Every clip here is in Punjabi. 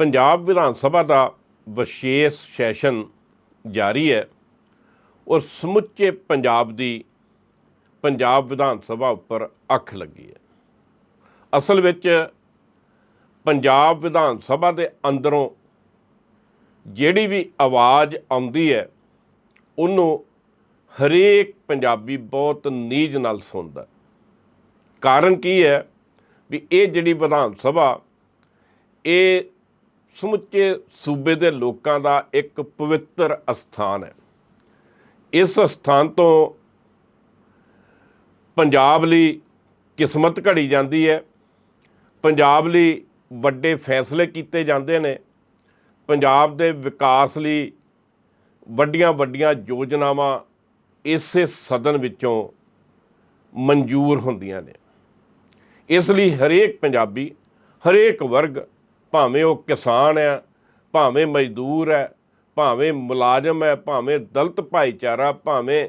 ਪੰਜਾਬ ਵਿਧਾਨ ਸਭਾ ਦਾ ਵਿਸ਼ੇਸ਼ ਸੈਸ਼ਨ ਜਾਰੀ ਹੈ ਔਰ ਸਮੁੱਚੇ ਪੰਜਾਬ ਦੀ ਪੰਜਾਬ ਵਿਧਾਨ ਸਭਾ ਉੱਪਰ ਅੱਖ ਲੱਗੀ ਹੈ। ਅਸਲ ਵਿੱਚ ਪੰਜਾਬ ਵਿਧਾਨ ਸਭਾ ਦੇ ਅੰਦਰੋਂ ਜਿਹੜੀ ਵੀ ਆਵਾਜ਼ ਆਉਂਦੀ ਹੈ, ਉਹਨੂੰ ਹਰੇਕ ਪੰਜਾਬੀ ਬਹੁਤ ਨੀਜ ਨਾਲ ਸੁਣਦਾ ਕਾਰਨ ਕੀ ਹੈ ਵੀ ਇਹ ਜਿਹੜੀ ਵਿਧਾਨ ਸਭਾ, ਇਹ ਸਮੁੱਚੇ ਸੂਬੇ ਦੇ ਲੋਕਾਂ ਦਾ ਇੱਕ ਪਵਿੱਤਰ ਅਸਥਾਨ ਹੈ। ਇਸ ਸਥਾਨ ਤੋਂ ਪੰਜਾਬ ਲਈ ਕਿਸਮਤ ਘੜੀ ਜਾਂਦੀ ਹੈ। ਪੰਜਾਬ ਲਈ ਵੱਡੇ ਫੈਸਲੇ ਕੀਤੇ ਜਾਂਦੇ ਨੇ। ਪੰਜਾਬ ਦੇ ਵਿਕਾਸ ਲਈ ਵੱਡੀਆਂ ਵੱਡੀਆਂ ਯੋਜਨਾਵਾਂ ਇਸੇ ਸਦਨ ਵਿੱਚੋਂ ਮਨਜ਼ੂਰ ਹੁੰਦੀਆਂ ਨੇ। ਇਸ ਲਈ ਹਰੇਕ ਪੰਜਾਬੀ, ਹਰੇਕ ਵਰਗ ਭਾਵੇਂ ਉਹ ਕਿਸਾਨ ਆ, ਭਾਵੇਂ ਮਜ਼ਦੂਰ ਹੈ ਭਾਵੇਂ ਮੁਲਾਜ਼ਮ ਹੈ ਭਾਵੇਂ ਦਲਤ ਭਾਈਚਾਰਾ, ਭਾਵੇਂ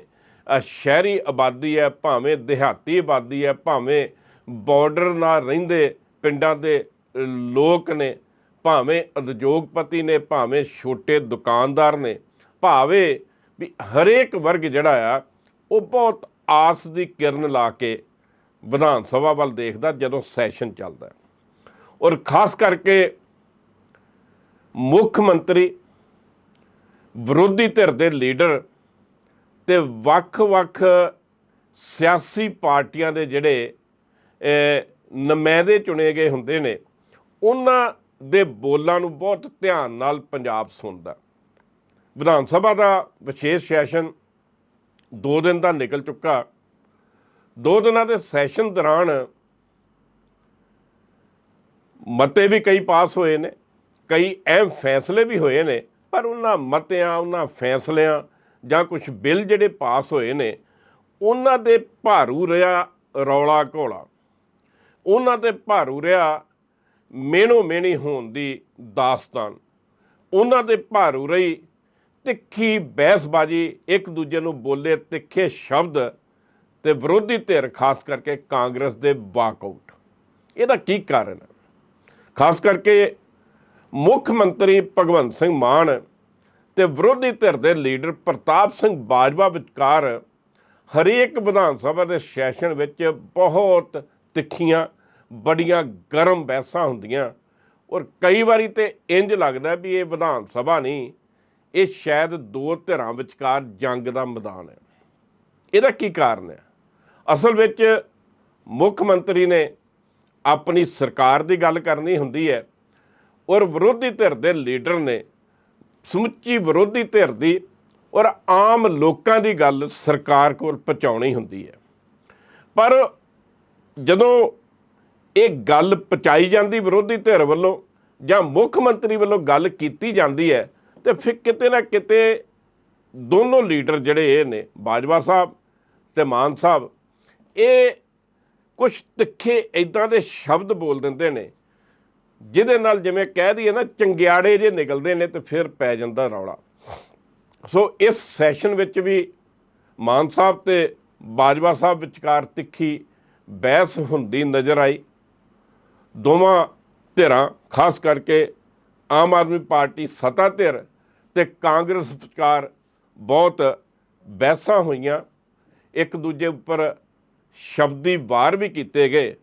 ਸ਼ਹਿਰੀ ਆਬਾਦੀ ਹੈ ਭਾਵੇਂ ਦਿਹਾਤੀ ਆਬਾਦੀ ਹੈ ਭਾਵੇਂ ਬਾਰਡਰ ਨਾਲ ਰਹਿੰਦੇ ਪਿੰਡਾਂ ਦੇ ਲੋਕ ਨੇ, ਭਾਵੇਂ ਉਦਯੋਗਪਤੀ ਨੇ, ਭਾਵੇਂ ਛੋਟੇ ਦੁਕਾਨਦਾਰ ਨੇ, ਭਾਵੇਂ ਵੀ ਹਰੇਕ ਵਰਗ ਜਿਹੜਾ ਆ, ਉਹ ਬਹੁਤ ਆਸ ਦੀ ਕਿਰਨ ਲਾ ਕੇ ਵਿਧਾਨ ਸਭਾ ਵੱਲ ਦੇਖਦਾ ਜਦੋਂ ਸੈਸ਼ਨ ਚੱਲਦਾ। ਔਰ ਖਾਸ ਕਰਕੇ ਮੁੱਖ ਮੰਤਰੀ ਵਿਰੋਧੀ ਧਿਰ ਦੇ ਲੀਡਰ ਤੇ ਵੱਖ-ਵੱਖ ਸਿਆਸੀ ਪਾਰਟੀਆਂ ਦੇ ਜਿਹੜੇ ਅਹ, ਚੁਣੇ ਗਏ ਹੁੰਦੇ ਨੇ ਉਹਨਾਂ ਦੇ ਬੋਲਾਂ ਨੂੰ ਬਹੁਤ ਧਿਆਨ ਨਾਲ ਪੰਜਾਬ ਸੁਣਦਾ। ਵਿਧਾਨ ਸਭਾ ਦਾ ਵਿਸ਼ੇਸ਼ ਸੈਸ਼ਨ 2 ਦਿਨ ਦਾ ਨਿਕਲ ਚੁੱਕਾ। ਦੋ ਦਿਨਾਂ ਦੇ ਸੈਸ਼ਨ ਦੌਰਾਨ ਮਤੇ ਵੀ ਕਈ ਪਾਸ ਹੋਏ ਨੇ, ਕਈ ਅਹਿਮ ਫੈਸਲੇ ਵੀ ਹੋਏ ਨੇ, ਪਰ ਉਹਨਾਂ ਮਤਿਆਂ, ਉਹਨਾਂ ਫੈਸਲਿਆਂ ਜਾਂ ਕੁਝ ਬਿੱਲ ਜਿਹੜੇ ਪਾਸ ਹੋਏ ਨੇ, ਉਹਨਾਂ ਦੇ ਭਾਰੂ ਰਿਹਾ ਰੌਲਾ ਘੋਲਾ। ਉਹਨਾਂ ਤੇ ਭਾਰੂ ਰਿਹਾ ਮੇਨੋ ਮੇਣੀ ਹੋਣ ਦੀ ਦਾਸਤਾਨ। ਉਹਨਾਂ ਦੇ ਭਾਰੂ ਰਹੀ ਤਿੱਖੀ ਬਹਿਸਬਾਜ਼ੀ, ਇੱਕ ਦੂਜੇ ਨੂੰ ਬੋਲੇ ਤਿੱਖੇ ਸ਼ਬਦ ਤੇ ਵਿਰੋਧੀ ਧਿਰ, ਖਾਸ ਕਰਕੇ ਕਾਂਗਰਸ ਦੇ ਵਾਕਆਊਟ। ਇਹਦਾ ਕੀ ਕਾਰਨ ਹੈ? ਖਾਸ ਕਰਕੇ ਮੁੱਖ ਮੰਤਰੀ ਭਗਵੰਤ ਸਿੰਘ ਮਾਨ ਤੇ ਵਿਰੋਧੀ ਧਿਰ ਦੇ ਲੀਡਰ ਪ੍ਰਤਾਪ ਸਿੰਘ ਬਾਜਵਾ ਵਿਚਕਾਰ ਹਰੇਕ ਵਿਧਾਨ ਸਭਾ ਦੇ ਸੈਸ਼ਨ ਵਿੱਚ ਬਹੁਤ ਤਿੱਖੀਆਂ, ਬੜੀਆਂ ਗਰਮ ਬਹਿਸਾਂ ਹੁੰਦੀਆਂ। ਔਰ ਕਈ ਵਾਰੀ ਤੇ ਇੰਜ ਲੱਗਦਾ ਵੀ ਇਹ ਵਿਧਾਨ ਸਭਾ ਨਹੀਂ, ਇਹ ਸ਼ਾਇਦ ਦੋ ਧਿਰਾਂ ਵਿਚਕਾਰ ਜੰਗ ਦਾ ਮੈਦਾਨ ਹੈ। ਇਹਦਾ ਕੀ ਕਾਰਨ ਹੈ? ਅਸਲ ਵਿੱਚ ਮੁੱਖ ਮੰਤਰੀ ਨੇ ਆਪਣੀ ਸਰਕਾਰ ਦੀ ਗੱਲ ਕਰਨੀ ਹੁੰਦੀ ਹੈ ਔਰ ਵਿਰੋਧੀ ਧਿਰ ਦੇ ਲੀਡਰ ਨੇ, ਸਮੁੱਚੀ ਵਿਰੋਧੀ ਧਿਰ ਦੀ ਔਰ ਆਮ ਲੋਕਾਂ ਦੀ ਗੱਲ ਸਰਕਾਰ ਕੋਲ ਪਹੁੰਚਾਉਣੀ ਹੁੰਦੀ ਹੈ। ਪਰ ਜਦੋਂ ਇਹ ਗੱਲ ਪਹੁੰਚਾਈ ਜਾਂਦੀ ਵਿਰੋਧੀ ਧਿਰ ਵੱਲੋਂ ਜਾਂ ਮੁੱਖ ਮੰਤਰੀ ਵੱਲੋਂ ਗੱਲ ਕੀਤੀ ਜਾਂਦੀ ਹੈ, ਤੇ ਫਿਰ ਕਿਤੇ ਨਾ ਕਿਤੇ ਦੋਨੋਂ ਲੀਡਰ ਜਿਹੜੇ ਇਹ ਨੇ, ਬਾਜਵਾ ਸਾਹਿਬ ਤੇ ਮਾਨ ਸਾਹਿਬ, ਇਹ ਕੁਝ ਤਿੱਖੇ ਇਦਾਂ ਦੇ ਸ਼ਬਦ ਬੋਲ ਦਿੰਦੇ ਨੇ, ਜਿਹਦੇ ਨਾਲ ਜਿਵੇਂ ਕਹਿ ਦਈਏ ਨਾ, ਚੰਗਿਆੜੇ ਜੇ ਨਿਕਲਦੇ ਨੇ ਤੇ ਫਿਰ ਪੈ ਜਾਂਦਾ ਰੌਲਾ। ਸੋ ਇਸ ਸੈਸ਼ਨ ਵਿੱਚ ਵੀ ਮਾਨ ਸਾਹਿਬ ਤੇ ਬਾਜਵਾ ਸਾਹਿਬ ਵਿਚਕਾਰ ਤਿੱਖੀ ਬਹਿਸ ਹੁੰਦੀ ਨਜ਼ਰ ਆਈ। ਦੋਵਾਂ ਧਿਰਾਂ, ਖਾਸ ਕਰਕੇ ਆਮ ਆਦਮੀ ਪਾਰਟੀ ਸਤਾ ਧਿਰ ਤੇ ਕਾਂਗਰਸ ਵਿਚਕਾਰ ਬਹੁਤ ਬਹਿਸਾਂ ਹੋਈਆਂ। ਇੱਕ ਦੂਜੇ ਉੱਪਰ ਸ਼ਬਦੀ ਵਾਰ ਵੀ ਕੀਤੇ ਗਏ।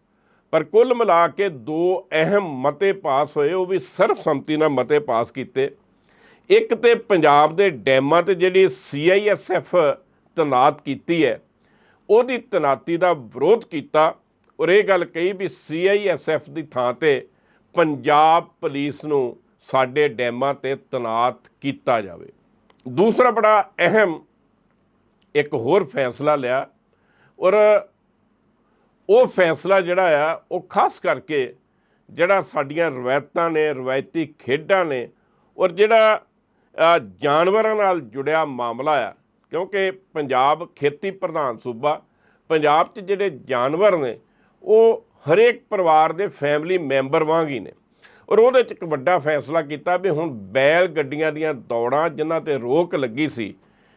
ਪਰ ਕੁੱਲ ਮਿਲਾ ਕੇ ਦੋ ਅਹਿਮ ਮਤੇ ਪਾਸ ਹੋਏ, ਉਹ ਵੀ ਸਰਬਸੰਮਤੀ ਨਾਲ ਮਤੇ ਪਾਸ ਕੀਤੇ। ਇੱਕ ਤੇ ਪੰਜਾਬ ਦੇ ਡੈਮਾਂ ਤੇ ਜਿਹੜੀ ਸੀਆਈਐਸਐਫ ਤਨਾਤ ਕੀਤੀ ਹੈ, ਉਹਦੀ ਤਨਾਤੀ ਦਾ ਵਿਰੋਧ ਕੀਤਾ ਔਰ ਇਹ ਗੱਲ ਕਹੀ ਵੀ ਸੀਆਈਐਸਐਫ ਦੀ ਥਾਂ ਤੇ ਪੰਜਾਬ ਪੁਲਿਸ ਨੂੰ ਸਾਡੇ ਡੈਮਾਂ ਤੇ ਤਨਾਤ ਕੀਤਾ ਜਾਵੇ। ਦੂਸਰਾ ਬੜਾ ਅਹਿਮ ਇੱਕ ਹੋਰ ਫੈਸਲਾ ਲਿਆ ਔਰ ਉਹ ਫੈਸਲਾ ਜਿਹੜਾ ਆ, ਉਹ ਖਾਸ ਕਰਕੇ ਜਿਹੜਾ ਸਾਡੀਆਂ ਰਵਾਇਤਾਂ ਨੇ, ਰਵਾਇਤੀ ਖੇਡਾਂ ਨੇ, ਔਰ ਜਿਹੜਾ ਜਾਨਵਰਾਂ ਨਾਲ ਜੁੜਿਆ ਮਾਮਲਾ ਆ, ਕਿਉਂਕਿ ਪੰਜਾਬ ਖੇਤੀ ਪ੍ਰਧਾਨ ਸੂਬਾ, ਪੰਜਾਬ 'ਚ ਜਿਹੜੇ ਜਾਨਵਰ ਨੇ, ਉਹ ਹਰੇਕ ਪਰਿਵਾਰ ਦੇ ਫੈਮਿਲੀ ਮੈਂਬਰ ਵਾਂਗ ਹੀ ਨੇ। ਔਰ ਉਹਦੇ 'ਚ ਇੱਕ ਵੱਡਾ ਫੈਸਲਾ ਕੀਤਾ ਵੀ ਹੁਣ ਬੈਲ ਗੱਡੀਆਂ ਦੀਆਂ ਦੌੜਾਂ ਜਿਨ੍ਹਾਂ ਤੇ ਰੋਕ ਲੱਗੀ ਸੀ,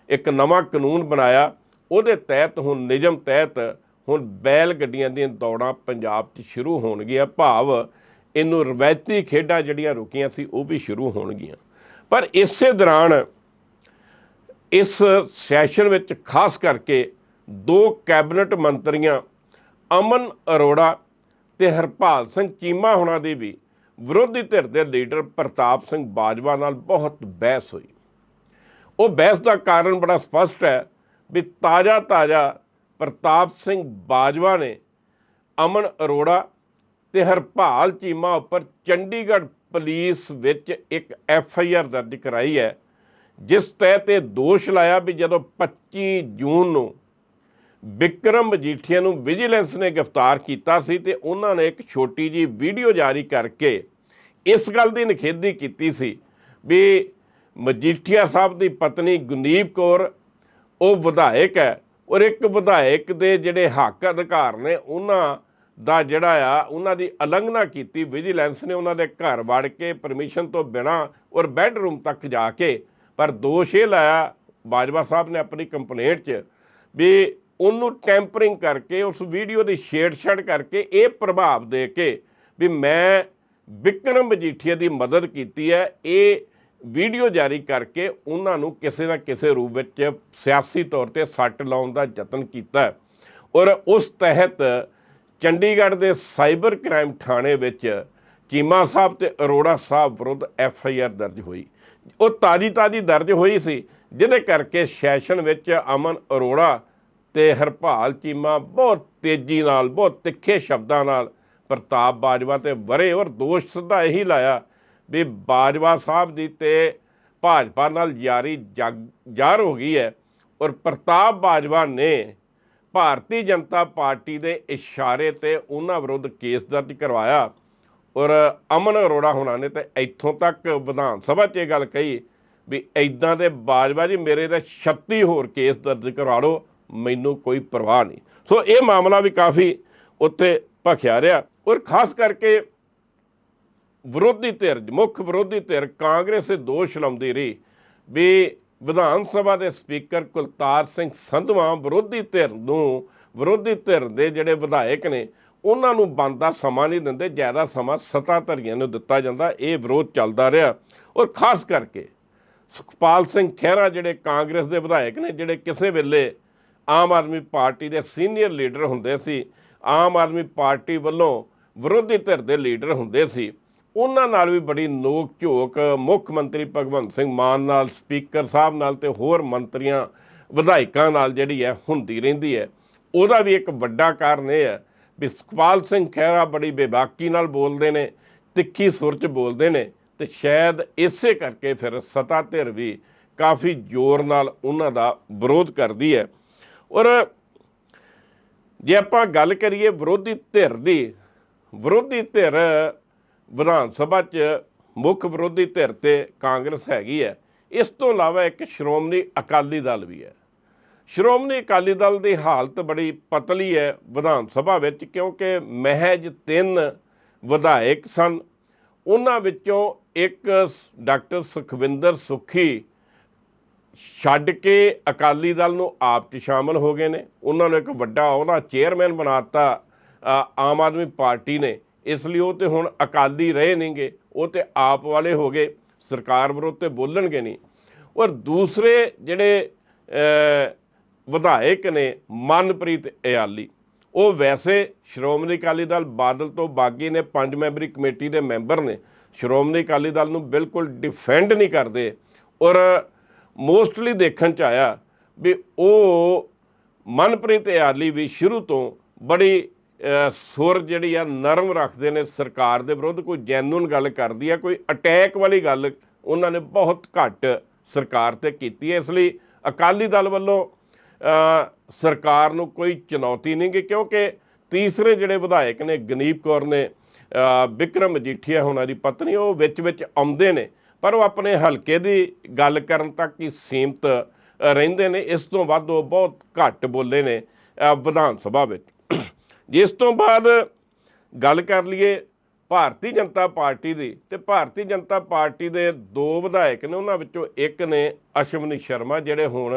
ਇੱਕ ਨਵਾਂ ਕਾਨੂੰਨ ਬਣਾਇਆ, ਉਹਦੇ ਤਹਿਤ, ਹੁਣ ਨਿਯਮ ਤਹਿਤ ਹੁਣ ਬੈਲ ਗੱਡੀਆਂ ਦੀਆਂ ਦੌੜਾਂ ਪੰਜਾਬ 'ਚ ਸ਼ੁਰੂ ਹੋਣਗੀਆਂ। ਭਾਵ ਇਹਨੂੰ ਰਵਾਇਤੀ ਖੇਡਾਂ ਜਿਹੜੀਆਂ ਰੁਕੀਆਂ ਸੀ, ਉਹ ਵੀ ਸ਼ੁਰੂ ਹੋਣਗੀਆਂ। ਪਰ ਇਸੇ ਦੌਰਾਨ ਇਸ ਸੈਸ਼ਨ ਵਿੱਚ ਖਾਸ ਕਰਕੇ ਦੋ ਕੈਬਨਿਟ ਮੰਤਰੀਆਂ, ਅਮਨ ਅਰੋੜਾ ਤੇ ਹਰਪਾਲ ਸਿੰਘ ਚੀਮਾ ਹੋਣਾ ਦੀ ਵੀ ਵਿਰੋਧੀ ਧਿਰ ਦੇ ਲੀਡਰ ਪ੍ਰਤਾਪ ਸਿੰਘ ਬਾਜਵਾ ਨਾਲ ਬਹੁਤ ਬਹਿਸ ਹੋਈ। ਉਹ ਬਹਿਸ ਦਾ ਕਾਰਨ ਬੜਾ ਸਪਸ਼ਟ ਹੈ ਵੀ ਤਾਜ਼ਾ ਤਾਜ਼ਾ ਪ੍ਰਤਾਪ ਸਿੰਘ ਬਾਜਵਾ ਨੇ ਅਮਨ ਅਰੋੜਾ ਤੇ ਹਰਪਾਲ ਚੀਮਾ ਉੱਪਰ ਚੰਡੀਗੜ੍ਹ ਪੁਲਿਸ ਵਿੱਚ ਇੱਕ ਐਫ ਆਈ ਆਰ ਦਰਜ ਕਰਾਈ ਹੈ, ਜਿਸ ਤਹਿਤ ਇਹ ਦੋਸ਼ ਲਾਇਆ ਵੀ ਜਦੋਂ 25 ਜੂਨ ਨੂੰ ਵਿਕਰਮ ਮਜੀਠੀਆ ਨੂੰ ਵਿਜੀਲੈਂਸ ਨੇ ਗ੍ਰਿਫਤਾਰ ਕੀਤਾ ਸੀ ਤੇ ਉਹਨਾਂ ਨੇ ਇੱਕ ਛੋਟੀ ਜੀ ਵੀਡੀਓ ਜਾਰੀ ਕਰਕੇ ਇਸ ਗੱਲ ਦੀ ਨਿਖੇਧੀ ਕੀਤੀ ਸੀ ਵੀ ਮਜੀਠੀਆ ਸਾਹਿਬ ਦੀ ਪਤਨੀ ਗੁਨੀਬ ਕੌਰ, ਉਹ ਵਿਧਾਇਕ ਹੈ ਔਰ ਇੱਕ ਵਿਧਾਇਕ ਦੇ ਜਿਹੜੇ ਹੱਕ ਅਧਿਕਾਰ ਨੇ, ਉਹਨਾਂ ਦਾ ਜਿਹੜਾ ਆ, ਉਹਨਾਂ ਦੀ ਉਲੰਘਣਾ ਕੀਤੀ। ਵਿਜੀਲੈਂਸ ਨੇ ਉਹਨਾਂ ਦੇ ਘਰ ਵੜ ਕੇ ਪਰਮਿਸ਼ਨ ਤੋਂ ਬਿਨਾ ਔਰ ਬੈੱਡਰੂਮ ਤੱਕ ਜਾ ਕੇ, ਪਰ ਦੋਸ਼ ਇਹ ਲਾਇਆ, ਬਾਜਵਾ ਸਾਹਿਬ ਨੇ ਆਪਣੀ ਕੰਪਲੇਂਟ 'ਚ ਵੀ ਉਹਨੂੰ ਟੈਂਪਰਿੰਗ ਕਰਕੇ, ਉਸ ਵੀਡੀਓ ਦੀ ਛੇੜਛਾੜ ਕਰਕੇ ਇਹ ਪ੍ਰਭਾਵ ਦੇ ਕੇ ਵੀ ਮੈਂ ਵਿਕਰਮ ਮਜੀਠੀਆ ਦੀ ਮਦਦ ਕੀਤੀ ਹੈ। ਇਹ ਵੀਡੀਓ ਜਾਰੀ ਕਰਕੇ ਉਹਨਾਂ ਨੂੰ ਕਿਸੇ ਨਾ ਕਿਸੇ ਰੂਪ ਵਿੱਚ ਸਿਆਸੀ ਤੌਰ ਤੇ ਸੱਟ ਲਾਉਣ ਦਾ ਯਤਨ ਕੀਤਾ ਔਰ ਉਸ ਤਹਿਤ ਚੰਡੀਗੜ੍ਹ ਦੇ ਸਾਈਬਰ ਕ੍ਰਾਈਮ ਥਾਣੇ ਵਿੱਚ ਚੀਮਾ ਸਾਹਿਬ ਤੇ ਅਰੋੜਾ ਸਾਹਿਬ ਵਿਰੁੱਧ ਐਫ ਆਈ ਆਰ ਦਰਜ ਹੋਈ। ਉਹ ਤਾਜੀ ਤਾਜੀ ਦਰਜ ਹੋਈ ਸੀ, ਜਿਹਦੇ ਕਰਕੇ ਸੈਸ਼ਨ ਵਿੱਚ ਅਮਨ ਅਰੋੜਾ ਤੇ ਹਰਪਾਲ ਚੀਮਾ ਬਹੁਤ ਤੇਜ਼ੀ ਨਾਲ, ਬਹੁਤ ਤਿੱਖੇ ਸ਼ਬਦਾਂ ਨਾਲ ਪ੍ਰਤਾਪ ਬਾਜਵਾ ਤੇ ਵਰੇ ਔਰ ਦੋਸ਼ ਸਿੱਧਾ ਇਹੀ ਲਾਇਆ ਵੀ ਬਾਜਵਾ ਸਾਹਿਬ ਦੀ ਤੇ ਭਾਜਪਾ ਨਾਲ ਯਾਰੀ ਜਗ ਜ਼ਾਹਰ ਹੋ ਗਈ ਹੈ ਔਰ ਪ੍ਰਤਾਪ ਬਾਜਵਾ ਨੇ ਭਾਰਤੀ ਜਨਤਾ ਪਾਰਟੀ ਦੇ ਇਸ਼ਾਰੇ ਤੇ ਉਹਨਾਂ ਵਿਰੁੱਧ ਕੇਸ ਦਰਜ ਕਰਵਾਇਆ ਔਰ ਅਮਨ ਅਰੋੜਾ ਹੋਣਾ ਨੇ ਤੇ ਇੱਥੋਂ ਤੱਕ ਵਿਧਾਨ ਸਭਾ 'ਚ ਇਹ ਗੱਲ ਕਹੀ ਵੀ ਐਦਾਂ ਦੇ ਬਾਜਵਾ ਜੀ ਮੇਰੇ ਤੇ 36 ਹੋਰ ਕੇਸ ਦਰਜ ਕਰਵਾ ਲਓ ਮੈਨੂੰ ਕੋਈ ਪਰਵਾਹ ਨਹੀਂ। ਸੋ ਇਹ ਮਾਮਲਾ ਵੀ ਕਾਫੀ ਉੱਥੇ ਭਖਿਆ ਰਿਹਾ ਔਰ ਖਾਸ ਕਰਕੇ ਵਿਰੋਧੀ ਧਿਰ, ਮੁੱਖ ਵਿਰੋਧੀ ਧਿਰ ਕਾਂਗਰਸ ਦੇ ਦੋਸ਼ ਲਾਉਂਦੀ ਰਹੀ ਵੀ ਵਿਧਾਨ ਸਭਾ ਦੇ ਸਪੀਕਰ ਕੁਲਤਾਰ ਸਿੰਘ ਸੰਧਵਾ ਵਿਰੋਧੀ ਧਿਰ ਨੂੰ, ਵਿਰੋਧੀ ਧਿਰ ਦੇ ਜਿਹੜੇ ਵਿਧਾਇਕ ਨੇ, ਉਹਨਾਂ ਨੂੰ ਬੰਦਾ ਸਮਾਂ ਨਹੀਂ ਦਿੰਦੇ, ਜ਼ਿਆਦਾ ਸਮਾਂ ਸੱਤਾਧਾਰੀਆਂ ਨੂੰ ਦਿੱਤਾ ਜਾਂਦਾ, ਇਹ ਵਿਰੋਧ ਚੱਲਦਾ ਰਿਹਾ। ਔਰ ਖਾਸ ਕਰਕੇ ਸੁਖਪਾਲ ਸਿੰਘ ਖਹਿਰਾ ਜਿਹੜੇ ਕਾਂਗਰਸ ਦੇ ਵਿਧਾਇਕ ਨੇ, ਜਿਹੜੇ ਕਿਸੇ ਵੇਲੇ ਆਮ ਆਦਮੀ ਪਾਰਟੀ ਦੇ ਸੀਨੀਅਰ ਲੀਡਰ ਹੁੰਦੇ ਸੀ, ਆਮ ਆਦਮੀ ਪਾਰਟੀ ਵੱਲੋਂ ਵਿਰੋਧੀ ਧਿਰ ਦੇ ਲੀਡਰ ਹੁੰਦੇ ਸੀ ਉਹਨਾਂ ਨਾਲ ਵੀ ਬੜੀ ਨੋਕ ਝੋਕ ਮੁੱਖ ਮੰਤਰੀ ਭਗਵੰਤ ਸਿੰਘ ਮਾਨ ਨਾਲ, ਸਪੀਕਰ ਸਾਹਿਬ ਨਾਲ ਤੇ ਹੋਰ ਮੰਤਰੀਆਂ, ਵਿਧਾਇਕਾਂ ਨਾਲ ਜਿਹੜੀ ਹੈ ਹੁੰਦੀ ਰਹਿੰਦੀ ਹੈ। ਉਹਦਾ ਵੀ ਇੱਕ ਵੱਡਾ ਕਾਰਨ ਇਹ ਹੈ ਵੀ ਸੁਖਪਾਲ ਸਿੰਘ ਖਹਿਰਾ ਬੜੀ ਬੇਬਾਕੀ ਨਾਲ ਬੋਲਦੇ ਨੇ, ਤਿੱਖੀ ਸੁਰ 'ਚ ਬੋਲਦੇ ਨੇ ਤੇ ਸ਼ਾਇਦ ਇਸੇ ਕਰਕੇ ਫਿਰ ਸਤਾ ਧਿਰ ਵੀ ਕਾਫੀ ਜ਼ੋਰ ਨਾਲ ਉਹਨਾਂ ਦਾ ਵਿਰੋਧ ਕਰਦੀ ਹੈ। ਔਰ ਜੇ ਆਪਾਂ ਗੱਲ ਕਰੀਏ ਵਿਰੋਧੀ ਧਿਰ ਦੀ, ਵਿਰੋਧੀ ਧਿਰ ਵਿਧਾਨ ਸਭਾ 'ਚ ਮੁੱਖ ਵਿਰੋਧੀ ਧਿਰ ਤੇ ਕਾਂਗਰਸ ਹੈਗੀ ਹੈ। ਇਸ ਤੋਂ ਇਲਾਵਾ ਇੱਕ ਸ਼੍ਰੋਮਣੀ ਅਕਾਲੀ ਦਲ ਵੀ ਹੈ। ਸ਼੍ਰੋਮਣੀ ਅਕਾਲੀ ਦਲ ਦੀ ਹਾਲਤ ਬੜੀ ਪਤਲੀ ਹੈ ਵਿਧਾਨ ਸਭਾ ਵਿੱਚ, ਕਿਉਂਕਿ ਮਹਿਜ ਤਿੰਨ ਵਿਧਾਇਕ ਸਨ। ਉਹਨਾਂ ਵਿੱਚੋਂ ਇੱਕ ਡਾਕਟਰ ਸੁਖਵਿੰਦਰ ਸੁਖੀ ਛੱਡ ਕੇ ਅਕਾਲੀ ਦਲ ਨੂੰ ਆਪ 'ਚ ਸ਼ਾਮਲ ਹੋ ਗਏ ਨੇ। ਉਹਨਾਂ ਨੂੰ ਇੱਕ ਵੱਡਾ ਉਹਦਾ ਚੇਅਰਮੈਨ ਬਣਾਤਾ ਆਮ ਆਦਮੀ ਪਾਰਟੀ ਨੇ। ਇਸ ਲਈ ਉਹ ਤੇ ਹੁਣ ਅਕਾਲੀ ਰਹੇ ਨਹੀਂਗੇ ਉਹ ਤੇ ਆਪ ਵਾਲੇ ਹੋ ਗਏ, ਸਰਕਾਰ ਵਿਰੁੱਧ ਤੇ ਬੋਲਣਗੇ ਨਹੀਂ ਔਰ ਦੂਸਰੇ ਜਿਹੜੇ ਵਿਧਾਇਕ ਨੇ ਮਨਪ੍ਰੀਤ ਇਆਲੀ, ਉਹ ਵੈਸੇ ਸ਼੍ਰੋਮਣੀ ਅਕਾਲੀ ਦਲ ਬਾਦਲ ਤੋਂ ਬਾਗੀ ਨੇ, ਪੰਜ ਮੈਂਬਰੀ ਕਮੇਟੀ ਦੇ ਮੈਂਬਰ ਨੇ। ਸ਼੍ਰੋਮਣੀ ਅਕਾਲੀ ਦਲ ਨੂੰ ਬਿਲਕੁਲ ਡਿਫੈਂਡ ਨਹੀਂ ਕਰਦੇ। ਔਰ ਮੋਸਟਲੀ ਦੇਖਣ ਚ ਆਇਆ ਵੀ ਉਹ ਮਨਪ੍ਰੀਤ ਇਆਲੀ ਵੀ ਸ਼ੁਰੂ ਤੋਂ ਬੜੀ ਸੁਰ ਜਿਹੜੀ ਆ ਨਰਮ ਰੱਖਦੇ ਨੇ ਸਰਕਾਰ ਦੇ ਵਿਰੁੱਧ ਕੋਈ ਜੈਨੂਨ ਗੱਲ ਕਰਦੀ ਆ ਕੋਈ ਅਟੈਕ ਵਾਲੀ ਗੱਲ ਉਹਨਾਂ ਨੇ ਬਹੁਤ ਘੱਟ ਸਰਕਾਰ ਤੇ ਕੀਤੀ ਹੈ। ਇਸ ਲਈ ਅਕਾਲੀ ਦਲ ਵੱਲੋਂ ਸਰਕਾਰ ਨੂੰ ਕੋਈ ਚੁਣੌਤੀ ਨਹੀਂ ਗੀ ਕਿਉਂਕਿ ਤੀਸਰੇ ਜਿਹੜੇ ਵਿਧਾਇਕ ਨੇ ਗਨੀਪ ਕੌਰ ਨੇ ਅ, ਵਿਕਰਮ ਮਜੀਠੀਆ ਹੋਣਾ ਦੀ ਪਤਨੀ ਉਹ ਵਿੱਚ ਵਿੱਚ ਆਉਂਦੇ ਨੇ ਪਰ ਉਹ ਆਪਣੇ ਹਲਕੇ ਦੀ ਗੱਲ ਕਰਨ ਤੱਕ ਹੀ ਸੀਮਤ ਰਹਿੰਦੇ ਨੇ। ਇਸ ਤੋਂ ਵੱਧ ਉਹ ਬਹੁਤ ਘੱਟ ਬੋਲੇ ਨੇ ਵਿਧਾਨ ਸਭਾ ਵਿੱਚ। ਜਿਸ ਤੋਂ ਬਾਅਦ ਗੱਲ ਕਰ ਲਈਏ ਭਾਰਤੀ ਜਨਤਾ ਪਾਰਟੀ ਦੀ, ਤੇ ਭਾਰਤੀ ਜਨਤਾ ਪਾਰਟੀ ਦੇ ਦੋ ਵਿਧਾਇਕ ਨੇ, ਉਹਨਾਂ ਵਿੱਚੋਂ ਇੱਕ ਨੇ ਅਸ਼ਵਨੀ ਸ਼ਰਮਾ, ਜਿਹੜੇ ਹੁਣ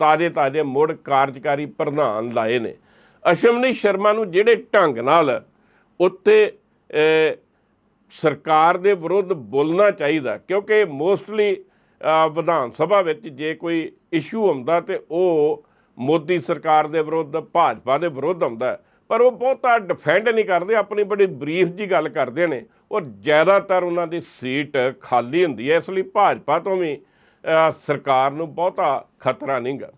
ਤਾਜ਼ੇ ਤਾਜ਼ੇ ਮੁੜ ਕਾਰਜਕਾਰੀ ਪ੍ਰਧਾਨ ਲਾਏ ਨੇ। ਅਸ਼ਵਨੀ ਸ਼ਰਮਾ ਨੂੰ ਜਿਹੜੇ ਢੰਗ ਨਾਲ ਉੱਤੇ ਸਰਕਾਰ ਦੇ ਵਿਰੁੱਧ ਬੋਲਣਾ ਚਾਹੀਦਾ, ਕਿਉਂਕਿ ਮੋਸਟਲੀ ਵਿਧਾਨ ਸਭਾ ਵਿੱਚ ਜੇ ਕੋਈ ਇਸ਼ੂ ਹੁੰਦਾ ਤੇ ਉਹ ਮੋਦੀ ਸਰਕਾਰ ਦੇ ਵਿਰੁੱਧ, ਭਾਜਪਾ ਦੇ ਵਿਰੁੱਧ ਹੁੰਦਾ ਪਰ ਉਹ ਬਹੁਤਾ ਡਿਫੈਂਡ ਨਹੀਂ ਕਰਦੇ, ਆਪਣੀ ਬੜੀ ਬਰੀਫ ਜੀ ਗੱਲ ਕਰਦੇ ਨੇ। ਔਰ ਜ਼ਿਆਦਾਤਰ ਉਹਨਾਂ ਦੀ ਸੀਟ ਖਾਲੀ ਹੁੰਦੀ ਹੈ, ਇਸ ਲਈ ਭਾਜਪਾ ਤੋਂ ਵੀ ਸਰਕਾਰ ਨੂੰ ਬਹੁਤਾ ਖਤਰਾ ਨਹੀਂਗਾ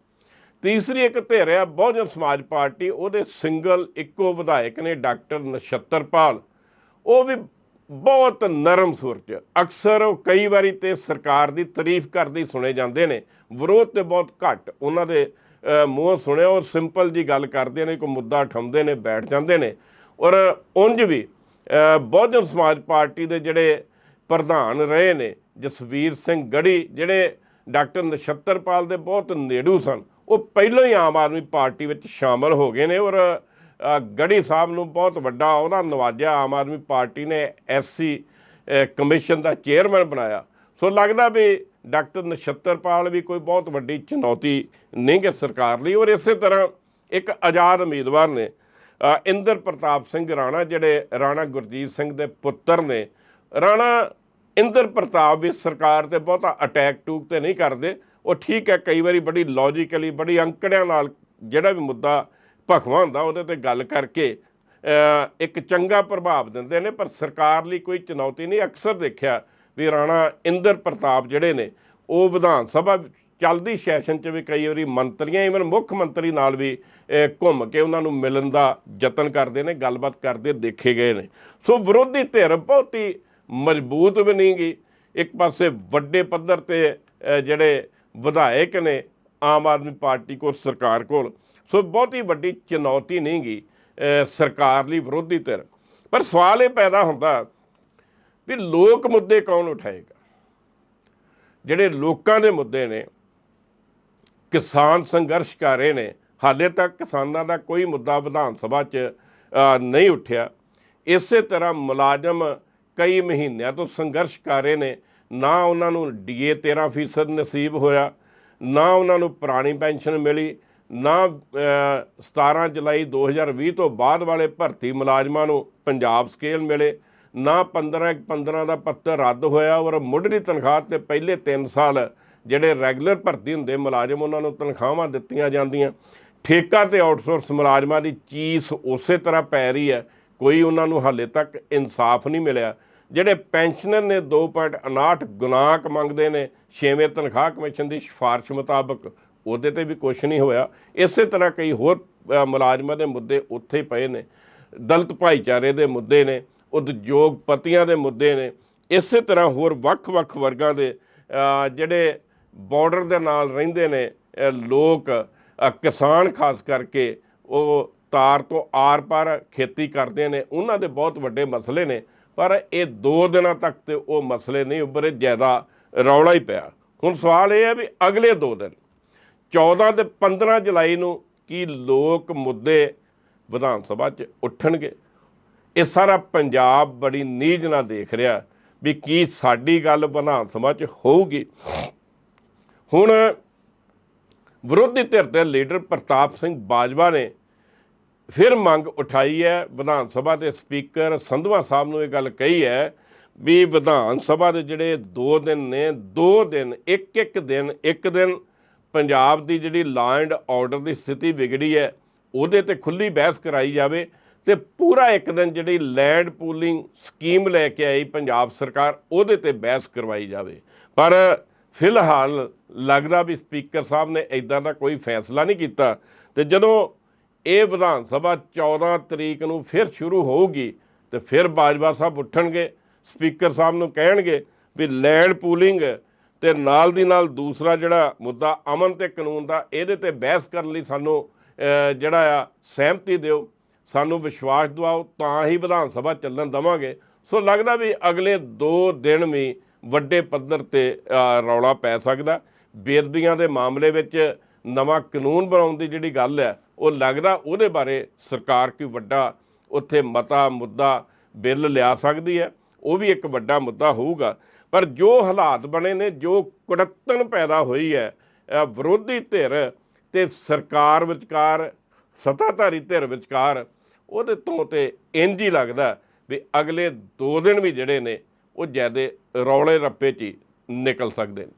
ਤੀਸਰੀ ਇੱਕ ਧਿਰ ਹੈ, ਬਹੁਜਨ ਸਮਾਜ ਪਾਰਟੀ, ਉਹਦੇ ਸਿੰਗਲ ਇੱਕੋ ਵਿਧਾਇਕ ਨੇ ਡਾਕਟਰ ਨਛੱਤਰਪਾਲ ਉਹ ਵੀ ਬਹੁਤ ਨਰਮ ਸੁਰ ਚ, ਅਕਸਰ ਉਹ ਕਈ ਵਾਰੀ ਤੇ ਸਰਕਾਰ ਦੀ ਤਾਰੀਫ ਕਰਦੇ ਸੁਣੇ ਜਾਂਦੇ ਨੇ। ਵਿਰੋਧ ਤੇ ਬਹੁਤ ਘੱਟ, ਉਹਨਾਂ ਦੇ ਮੂੰਹ ਸੁਣਿਆ ਔਰ ਸਿੰਪਲ ਜੀ ਗੱਲ ਕਰਦੇ ਨੇ, ਕੋਈ ਮੁੱਦਾ ਉਠਾਉਂਦੇ ਨੇ, ਬੈਠ ਜਾਂਦੇ ਨੇ। ਔਰ ਉਂਝ ਵੀ ਬਹੁਜਨ ਸਮਾਜ ਪਾਰਟੀ ਦੇ ਜਿਹੜੇ ਪ੍ਰਧਾਨ ਰਹੇ ਨੇ, ਜਸਵੀਰ ਸਿੰਘ ਗੜੀ, ਜਿਹੜੇ ਡਾਕਟਰ ਨਛੱਤਰਪਾਲ ਦੇ ਬਹੁਤ ਨੇੜੂ ਸਨ, ਉਹ ਪਹਿਲਾਂ ਹੀ ਆਮ ਆਦਮੀ ਪਾਰਟੀ ਵਿੱਚ ਸ਼ਾਮਲ ਹੋ ਗਏ ਨੇ। ਔਰ ਗੜੀ ਸਾਹਿਬ ਨੂੰ ਬਹੁਤ ਵੱਡਾ ਉਹਦਾ ਨਵਾਜਿਆ ਆਮ ਆਦਮੀ ਪਾਰਟੀ ਨੇ ਐਸਸੀ ਕਮਿਸ਼ਨ ਦਾ ਚੇਅਰਮੈਨ ਬਣਾਇਆ। ਸੋ ਲੱਗਦਾ ਵੀ ਡਾਕਟਰ ਨਛੱਤਰਪਾਲ ਵੀ ਕੋਈ ਬਹੁਤ ਵੱਡੀ ਚੁਣੌਤੀ ਨਹੀਂ ਹੈ ਸਰਕਾਰ ਲਈ ਔਰ ਇਸੇ ਤਰ੍ਹਾਂ ਇੱਕ ਆਜ਼ਾਦ ਉਮੀਦਵਾਰ ਨੇ ਇੰਦਰ ਪ੍ਰਤਾਪ ਸਿੰਘ ਰਾਣਾ, ਜਿਹੜੇ ਰਾਣਾ ਗੁਰਜੀਤ ਸਿੰਘ ਦੇ ਪੁੱਤਰ ਨੇ, ਰਾਣਾ ਇੰਦਰ ਪ੍ਰਤਾਪ ਵੀ ਸਰਕਾਰ ਤੇ ਬਹੁਤਾ ਅਟੈਕ ਟੂਕ ਤੇ ਨਹੀਂ ਕਰਦੇ, ਉਹ ਠੀਕ ਹੈ, ਕਈ ਵਾਰੀ ਬੜੀ ਲੌਜੀਕਲੀ ਬੜੀ ਅੰਕੜਿਆਂ ਨਾਲ ਜਿਹੜਾ ਵੀ ਮੁੱਦਾ ਭਖਵਾ ਹੁੰਦਾ, ਉਹਦੇ ਤੇ ਗੱਲ ਕਰਕੇ ਇੱਕ ਚੰਗਾ ਪ੍ਰਭਾਵ ਦਿੰਦੇ ਨੇ, ਪਰ ਸਰਕਾਰ ਲਈ ਕੋਈ ਚੁਣੌਤੀ ਨਹੀਂ, ਅਕਸਰ ਦੇਖਿਆ ਵੀ ਰਾਣਾ ਇੰਦਰ ਪ੍ਰਤਾਪ ਜਿਹੜੇ ਨੇ, ਉਹ ਵਿਧਾਨ ਸਭਾ ਚੱਲਦੀ ਸੈਸ਼ਨ 'ਚ ਵੀ ਕਈ ਵਾਰੀ ਮੰਤਰੀਆਂ ਇਵਨ ਮੁੱਖ ਮੰਤਰੀ ਨਾਲ ਵੀ ਘੁੰਮ ਕੇ ਉਹਨਾਂ ਨੂੰ ਮਿਲਣ ਦਾ ਯਤਨ ਕਰਦੇ ਨੇ, ਗੱਲਬਾਤ ਕਰਦੇ ਦੇਖੇ ਗਏ ਨੇ। ਸੋ ਵਿਰੋਧੀ ਧਿਰ ਬਹੁਤੀ ਮਜ਼ਬੂਤ ਵੀ ਨਹੀਂ ਗੀ। ਇੱਕ ਪਾਸੇ ਵੱਡੇ ਪੱਧਰ ਤੇ ਜਿਹੜੇ ਵਿਧਾਇਕ ਨੇ ਆਮ ਆਦਮੀ ਪਾਰਟੀ ਕੋਲ, ਸਰਕਾਰ ਕੋਲ, ਸੋ ਬਹੁਤੀ ਵੱਡੀ ਚੁਣੌਤੀ ਨਹੀਂ ਗੀ ਸਰਕਾਰ ਲਈ ਵਿਰੋਧੀ ਧਿਰ। ਪਰ ਸਵਾਲ ਇਹ ਪੈਦਾ ਹੁੰਦਾ ਵੀ ਲੋਕ ਮੁੱਦੇ ਕੌਣ ਉਠਾਏਗਾ? ਜਿਹੜੇ ਲੋਕਾਂ ਦੇ ਮੁੱਦੇ ਨੇ ਕਿਸਾਨ ਸੰਘਰਸ਼ ਕਰ ਰਹੇ ਨੇ ਹਾਲੇ ਤੱਕ ਕਿਸਾਨਾਂ ਦਾ ਕੋਈ ਮੁੱਦਾ ਵਿਧਾਨ ਸਭਾ 'ਚ ਨਹੀਂ ਉੱਠਿਆ। ਇਸੇ ਤਰ੍ਹਾਂ ਮੁਲਾਜ਼ਮ ਕਈ ਮਹੀਨਿਆਂ ਤੋਂ ਸੰਘਰਸ਼ ਕਰ ਰਹੇ ਨੇ। ਨਾ ਉਹਨਾਂ ਨੂੰ ਡੀਏ 13% ਨਸੀਬ ਹੋਇਆ ਨਾ ਉਹਨਾਂ ਨੂੰ ਪੁਰਾਣੀ ਪੈਨਸ਼ਨ ਮਿਲੀ ਨਾ ਅ, 17 ਜੁਲਾਈ 2020 ਤੋਂ ਬਾਅਦ ਵਾਲੇ ਭਰਤੀ ਮੁਲਾਜ਼ਮਾਂ ਨੂੰ ਪੰਜਾਬ ਸਕੇਲ ਮਿਲੇ। ਨਾ 15 15 ਦਾ ਪੱਤਰ ਰੱਦ ਹੋਇਆ ਔਰ ਮੁੱਢਲੀ ਤਨਖਾਹ ਤੇ ਪਹਿਲੇ 3 ਸਾਲ ਜਿਹੜੇ ਰੈਗੂਲਰ ਭਰਤੀ ਹੁੰਦੇ ਮੁਲਾਜ਼ਮ ਉਹਨਾਂ ਨੂੰ ਤਨਖਾਹਾਂ ਦਿੱਤੀਆਂ ਜਾਂਦੀਆਂ। ਠੇਕਾ ਤੇ ਆਊਟਸੋਰਸ ਮੁਲਾਜ਼ਮਾਂ ਦੀ ਚੀਸ ਉਸੇ ਤਰ੍ਹਾਂ ਪੈ ਰਹੀ ਹੈ, ਕੋਈ ਉਹਨਾਂ ਨੂੰ ਹਾਲੇ ਤੱਕ ਇਨਸਾਫ ਨਹੀਂ ਮਿਲਿਆ। ਜਿਹੜੇ ਪੈਨਸ਼ਨਰ ਨੇ 2.59 ਗੁਨਾਕ ਮੰਗਦੇ ਨੇ, ਛੇਵੇਂ ਤਨਖਾਹ ਕਮਿਸ਼ਨ ਦੀ ਸਿਫਾਰਿਸ਼ ਮੁਤਾਬਕ, ਉਹਦੇ ਤੇ ਵੀ ਕੁਝ ਨਹੀਂ ਹੋਇਆ। ਇਸੇ ਤਰ੍ਹਾਂ ਕਈ ਹੋਰ ਮੁਲਾਜ਼ਮਾਂ ਦੇ ਮੁੱਦੇ ਉੱਥੇ ਹੀ ਪਏ ਨੇ। ਦਲਤ ਭਾਈਚਾਰੇ ਦੇ ਮੁੱਦੇ ਨੇ। ਉਦਯੋਗਪਤੀਆਂ ਦੇ ਮੁੱਦੇ ਨੇ, ਇਸੇ ਤਰ੍ਹਾਂ ਹੋਰ ਵੱਖ-ਵੱਖ ਵਰਗਾਂ ਦੇ ਜਿਹੜੇ ਬਾਰਡਰ ਦੇ ਨਾਲ ਰਹਿੰਦੇ ਨੇ ਲੋਕ ਕਿਸਾਨ ਖਾਸ ਕਰਕੇ, ਉਹ ਤਾਰ ਤੋਂ ਆਰ-ਪਾਰ ਖੇਤੀ ਕਰਦੇ ਨੇ, ਉਹਨਾਂ ਦੇ ਬਹੁਤ ਵੱਡੇ ਮਸਲੇ ਨੇ, ਪਰ ਇਹ ਦੋ ਦਿਨਾਂ ਤੱਕ ਤੇ ਉਹ ਮਸਲੇ ਨਹੀਂ ਉੱਭਰੇ, ਜ਼ਿਆਦਾ ਰੌਲਾ ਹੀ ਪਿਆ। ਹੁਣ ਸਵਾਲ ਇਹ ਹੈ ਵੀ ਅਗਲੇ ਦੋ ਦਿਨ 14 ਤੇ 15 ਜੁਲਾਈ ਨੂੰ ਕੀ ਲੋਕ ਮੁੱਦੇ ਵਿਧਾਨ ਸਭਾ 'ਚ ਉੱਠਣਗੇ? ਇਹ ਸਾਰਾ ਪੰਜਾਬ ਬੜੀ ਨੀਝ ਨਾਲ ਦੇਖ ਰਿਹਾ ਵੀ ਕੀ ਸਾਡੀ ਗੱਲ ਵਿਧਾਨ ਸਭਾ 'ਚ ਹੋਊਗੀ। ਹੁਣ ਵਿਰੋਧੀ ਧਿਰ ਦੇ ਲੀਡਰ ਪ੍ਰਤਾਪ ਸਿੰਘ ਬਾਜਵਾ ਨੇ ਫਿਰ ਮੰਗ ਉਠਾਈ ਹੈ, ਵਿਧਾਨ ਸਭਾ ਦੇ ਸਪੀਕਰ ਸੰਧਵਾ ਸਾਹਿਬ ਨੂੰ ਇਹ ਗੱਲ ਕਹੀ ਹੈ ਵੀ ਵਿਧਾਨ ਸਭਾ ਦੇ ਜਿਹੜੇ 2 ਦਿਨ ਨੇ 2 ਦਿਨ ਇੱਕ ਇੱਕ ਦਿਨ ਇੱਕ ਦਿਨ ਪੰਜਾਬ ਦੀ ਜਿਹੜੀ ਲਾ ਐਂਡ ਆਰਡਰ ਦੀ ਸਥਿਤੀ ਵਿਗੜੀ ਹੈ, ਉਹਦੇ ਤੇ ਖੁੱਲੀ ਬਹਿਸ ਕਰਾਈ ਜਾਵੇ। ਤੇ ਪੂਰਾ ਇੱਕ ਦਿਨ ਜਿਹੜੀ ਲੈਂਡ ਪੂਲਿੰਗ ਸਕੀਮ ਲੈ ਕੇ ਆਈ ਪੰਜਾਬ ਸਰਕਾਰ, ਉਹਦੇ ਤੇ ਬਹਿਸ ਕਰਵਾਈ ਜਾਵੇ। ਪਰ ਫਿਲਹਾਲ ਲੱਗਦਾ ਵੀ ਸਪੀਕਰ ਸਾਹਿਬ ਨੇ ਇਦਾਂ ਦਾ ਕੋਈ ਫੈਸਲਾ ਨਹੀਂ ਕੀਤਾ ਤੇ ਜਦੋਂ ਇਹ ਵਿਧਾਨ ਸਭਾ 14 ਤਰੀਕ ਨੂੰ ਫਿਰ ਸ਼ੁਰੂ ਹੋਊਗੀ ਤੇ ਫਿਰ ਬਾਜਵਾ ਸਾਹਿਬ ਉੱਠਣਗੇ, ਸਪੀਕਰ ਸਾਹਿਬ ਨੂੰ ਕਹਿਣਗੇ ਵੀ ਲੈਂਡ ਪੂਲਿੰਗ ਤੇ ਨਾਲ ਦੀ ਨਾਲ ਦੂਸਰਾ ਜਿਹੜਾ ਮੁੱਦਾ ਅਮਨ ਤੇ ਕਾਨੂੰਨ ਦਾ, ਇਹਦੇ ਤੇ ਬਹਿਸ ਕਰਨ ਲਈ ਸਾਨੂੰ ਜਿਹੜਾ ਆ ਸਹਿਮਤੀ ਦਿਓ। ਸਾਨੂੰ ਵਿਸ਼ਵਾਸ ਦਿਵਾਓ, ਤਾਂ ਹੀ ਵਿਧਾਨ ਸਭਾ ਚੱਲਣ ਦਵਾਂਗੇ। ਸੋ ਲੱਗਦਾ ਵੀ ਅਗਲੇ 2 ਦਿਨ ਵੀ ਵੱਡੇ ਪੱਧਰ ਤੇ ਰੌਲਾ ਪੈ ਸਕਦਾ। ਬੇਅਦਬੀਆਂ ਦੇ ਮਾਮਲੇ ਵਿੱਚ ਨਵਾਂ ਕਾਨੂੰਨ ਬਣਾਉਣ ਦੀ ਜਿਹੜੀ ਗੱਲ ਹੈ, ਉਹ ਲੱਗਦਾ ਉਹਦੇ ਬਾਰੇ ਸਰਕਾਰ ਕੋਈ ਵੱਡਾ ਉੱਥੇ ਮਤਾ, ਮੁੱਦਾ, ਬਿੱਲ ਲਿਆ ਸਕਦੀ ਹੈ। ਉਹ ਵੀ ਇੱਕ ਵੱਡਾ ਮੁੱਦਾ ਹੋਊਗਾ। ਪਰ ਜੋ ਹਾਲਾਤ ਬਣੇ ਨੇ, ਜੋ ਕੁੜੱਤਣ ਪੈਦਾ ਹੋਈ ਹੈ ਵਿਰੋਧੀ ਧਿਰ ਤੇ ਸਰਕਾਰ ਵਿਚਕਾਰ, ਸੱਤਾਧਾਰੀ ਧਿਰ ਵਿਚਕਾਰ ਉਹਦੇ ਤੋਂ ਤੇ ਇੰਜ ਹੀ ਲੱਗਦਾ ਵੀ ਅਗਲੇ 2 ਦਿਨ ਵੀ ਜਿਹੜੇ ਨੇ, ਉਹ ਜਿਆਦੇ ਰੌਲੇ ਰੱਪੇ 'ਚ ਹੀ ਨਿਕਲ ਸਕਦੇ ਨੇ।